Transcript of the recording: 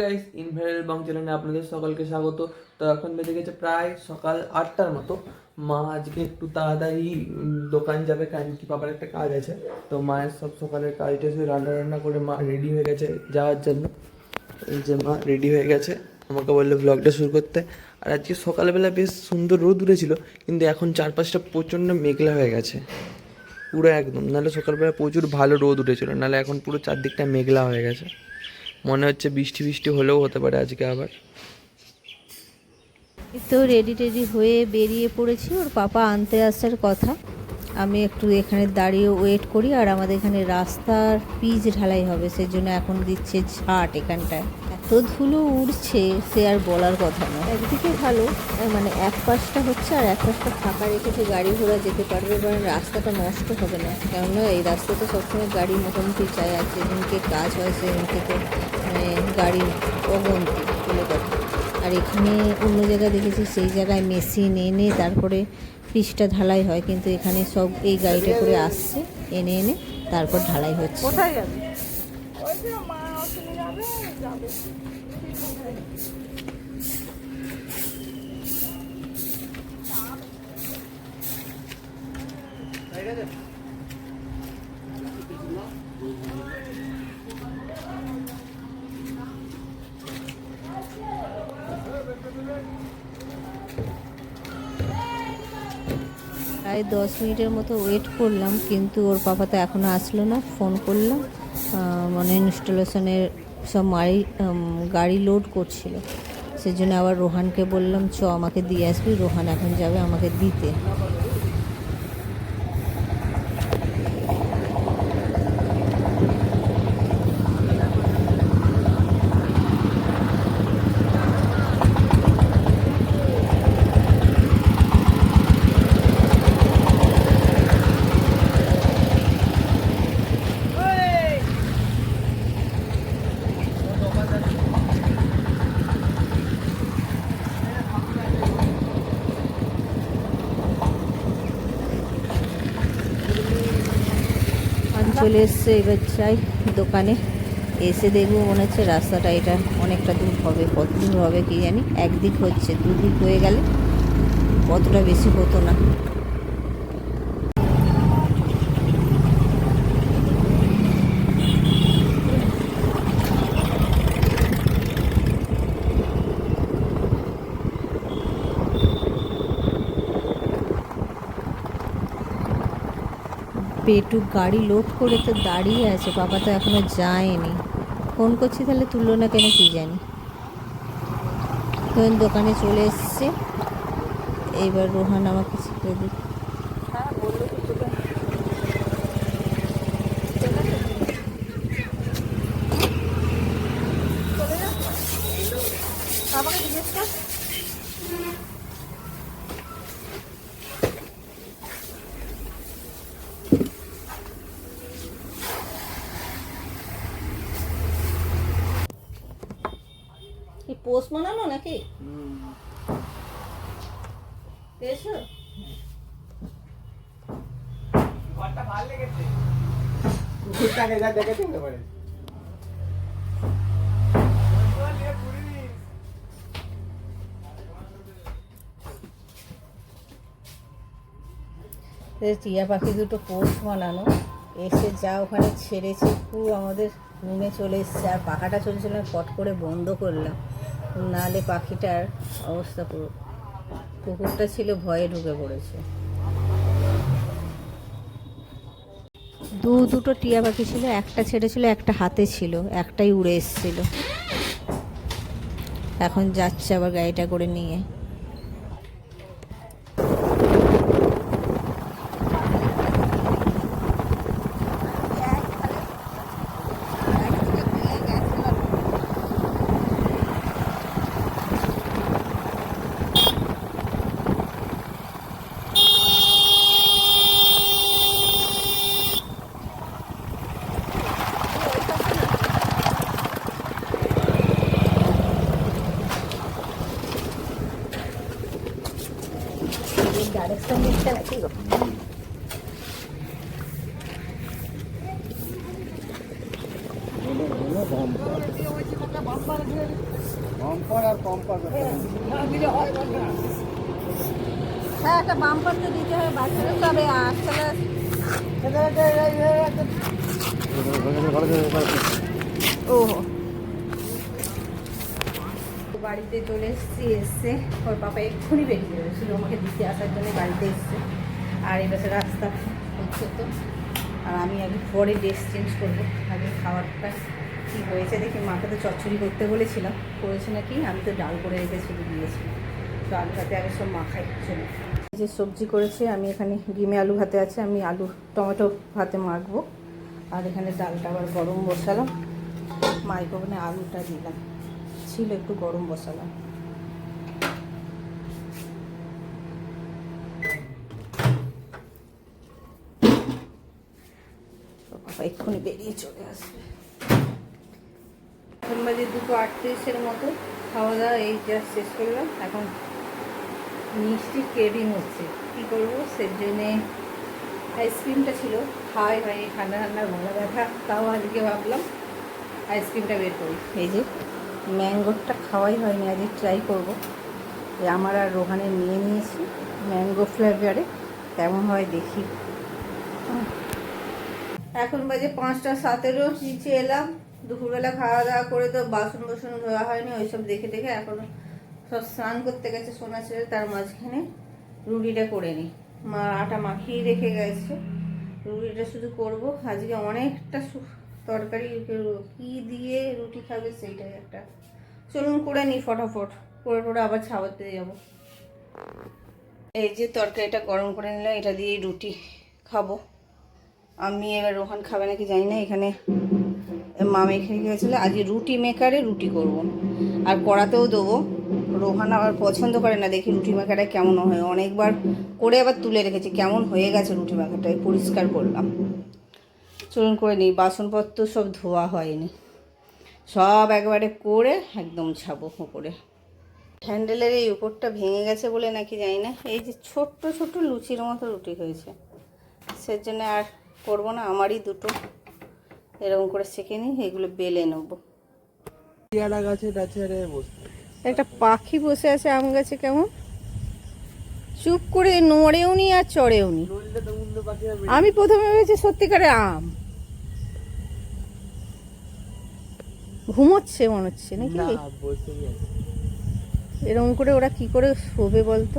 Guys invariable বাং চ্যানেলে আপনাদের সকলকে স্বাগত। তো এখন বেজে গেছে প্রায় সকাল আটটার মতো। মা আজকে একটু তাড়াতাড়ি দোকান যাবে, কারণ কি বাবার একটা কাজ আছে। তো মায়ের সব সকালের কাজটা শুধু রান্না রান্না করে মা রেডি হয়ে গেছে যাওয়ার জন্য। এই যে মা রেডি হয়ে গেছে। আমাকে বলল ব্লগটা শুরু করতে। আর আজকে সকালবেলা বেশ সুন্দর রোদ উঠেছিল, কিন্তু এখন চারপাশটা প্রচণ্ড মেঘলা হয়ে গেছে। পুরো একদম। নাহলে সকালবেলা প্রচুর ভালো রোদ উঠেছিল, নাহলে এখন পুরো চারদিকটা মেঘলা হয়ে গেছে। মনে হচ্ছে বৃষ্টি বৃষ্টি হলেও হতে পারে আজকে আবার। তো রেডি টেডি হয়ে বেরিয়ে পড়েছি। ওর পাপা আনতে আসার কথা। আমি একটু এখানে দাঁড়িয়ে ওয়েট করি, আর আমাদের এখানে রাস্তার পিচ ঢালাই হবে সেই জন্য এখন দিচ্ছে ছাট এখানটায়। ধুলো উড়ছে, সে আর বলার কথা নয়। একদিকে ভালো মানে এক পাশটা হচ্ছে আর এক পাশটা ফাঁকা রেখেছে গাড়ি ঘোড়া যেতে পারবে এবার রাস্তাটা নষ্ট হবে না। কেননা এই রাস্তাতে সবসময় গাড়ি মোটামুটি চাই, আর যেদিনকে কাজ হয় সেদিনকে তো মানে গাড়ির অগন্তি বলে কথা। আর এখানে অন্য জায়গায় দেখেছি, সেই জায়গায় মেশিন এনে তারপরে পিচটা ঢালাই হয়, কিন্তু এখানে সব এই গাড়িটা করে আসছে, এনে এনে তারপর ঢালাই হচ্ছে। কোথায় যাবে প্রায় দশ মিনিটের মতো ওয়েট করলাম, কিন্তু ওর পাপা তো এখনও আসলো না ফোন করলাম মানে ইনস্টলেশনের সব মারি গাড়ি লোড করছিল। সেজন্য আবার রোহানকে বললাম, চ, আমাকে দিয়ে আসবি, রোহান এখন যাবে আমাকে দিতে আর চলে এসছে এবার চাই দোকানে। এসে দেখব মনে হচ্ছে রাস্তাটা এটা অনেকটা দূর হবে, কত দূর হবে কি জানি। একদিক হচ্ছে, দুদিক হয়ে গেলে কতটা বেশি হতো না। পেটু গাড়ি লোড করে তো দাঁড়িয়ে আছে, বাবা তো এখনও যায়নি। ফোন করছি তাহলে তুললো না কেন কি জানি। তখন দোকানে চলে এসছে। এইবার রোহান আমাকে চলে যা বাবাকে পোস্ট বানানো নাকি? পেয়েছ? দেখে টিয়া পাখি দুটো পোস্ট বানানো। এসে যা ওখানে ছেড়েছে পুরো আমাদের রুমে চলে এসছে। আর পাখাটা চলছিল পট করে বন্ধ করলাম। নাহলে পাখিটার অবস্থা পুরো কুকুরটা ছিল ভয়ে ঢুকে পড়েছে। দু দুটো টিয়া পাখি ছিল, একটা ছেড়ে ছিল, একটা হাতে ছিল, একটাই উড়ে এসছিল। এখন যাচ্ছে আবার গাড়িটা করে নিয়ে। দিচ্ছে নাকি গো হ্যাঁ একটা বাম্পার তো দিতে হবে বাচ্চারা তবে আজকাল ওহো বাড়িতে চলে এসেছি এসছে ওর পাপা এক্ষুনি বেরিয়ে শুধু আমাকে দিতে আসার জন্য বাড়িতে এসছে। আর পাশে রাস্তা হচ্ছে তো। আর আমি আগে পরে ড্রেস চেঞ্জ করব, আগে খাবারটা কী হয়েছে দেখি, মাকে তো চচ্চড়ি করতে বলেছিলাম, করেছে নাকি? আমি তো ডাল করে রেখে শুধু দিয়েছিলাম। তো আলু ভাতে আগে সব মাখাই চলে যে সবজি করেছে, আমি এখানে ডিমে আলু ভাতে আছে, আমি আলু, টমেটো ভাতে মাখবো। আর এখানে ডালটা আবার গরম বসালাম। মাইক্রোভেনে আলুটা দিলাম। ছিল একটু গরম বসালাম। বাবা এক্ষুনি বেরিয়ে চলে আসবে। এখন বাজে দুটো আটত্রিশের মতো। খাওয়া দাওয়া এই জাস্ট শেষ করলাম। এখন মিষ্টি ক্রেভিং হচ্ছে। কী করব? সেই জন্যে আইসক্রিমটা ছিল। খাওয়াই হয়নি ঠান্ডা ঠান্ডা গলা ব্যথা। তাও আজকে ভাবলাম আইসক্রিমটা বের করি। এই যে ম্যাঙ্গোরটা খাওয়াই হয়নি আজকে ট্রাই করব। আমার আর রোহানে নিয়ে নিয়েছি ম্যাঙ্গো ফ্লেভারে কেমন হয় দেখি। এখন বাজে পাঁচটা সাতেরও নিচে এলাম। দুপুরবেলা খাওয়া দাওয়া করে তো বাসন বাসন ধোয়া হয়নি, ওইসব দেখে দেখে এখন সব স্নান করতে গেছে সোনা ছেড়ে, তার মাঝখানে রুটিটা করে নিই। মা আটা মাখিয়ে রেখে গেছে। রুটিটা শুধু করব। আজকে অনেকটা তরকারি কি দিয়ে রুটি খাবে সেইটাই একটা। চলুন করে নিই ফটাফট। করে টোরে আবার ছাওয়াতে যাব। এই যে তরকারিটা গরম করে নিলাম, এটা দিয়েই রুটি খাব। আমি এবার রোহান খাবে নাকি জানি না, এখানে মা মেখে গেছিল আজকে রুটি মেকারে রুটি করব। আর কড়াতেও দেবো। রোহান আবার পছন্দ করে না, দেখি রুটি মেকারটা কেমন হয়। অনেকবার করে আবার তুলে রেখেছি, কেমন হয়ে গেছে রুটি মেকারটা পরিষ্কার করলাম। চলুন করে নিই বাসনপত্র সব ধোয়া হয়নি। সব একবারে করে একদম ছাবো উপরে। হ্যান্ডেলের এই উপরটা ভেঙে গেছে বলে নাকি জানি না এই যে ছোট্ট ছোট্ট লুচির মতো রুটি হয়েছে। সে জন্য আর করব না আমারই দুটো। এরকম করে সেঁকে নিই এগুলো বেলে নেব। পেয়ারা গাছে গাছে বসে। একটা পাখি বসে আছে আম গাছে কেমন? চুপ করে নড়েও নি আর চড়েও নি। আমি প্রথমে ভেবেছি সত্যিকারের আম। ঘুমোচ্ছে মনে হচ্ছে নাকি? এরকম করে ওরা কি করে শোবে বলতো?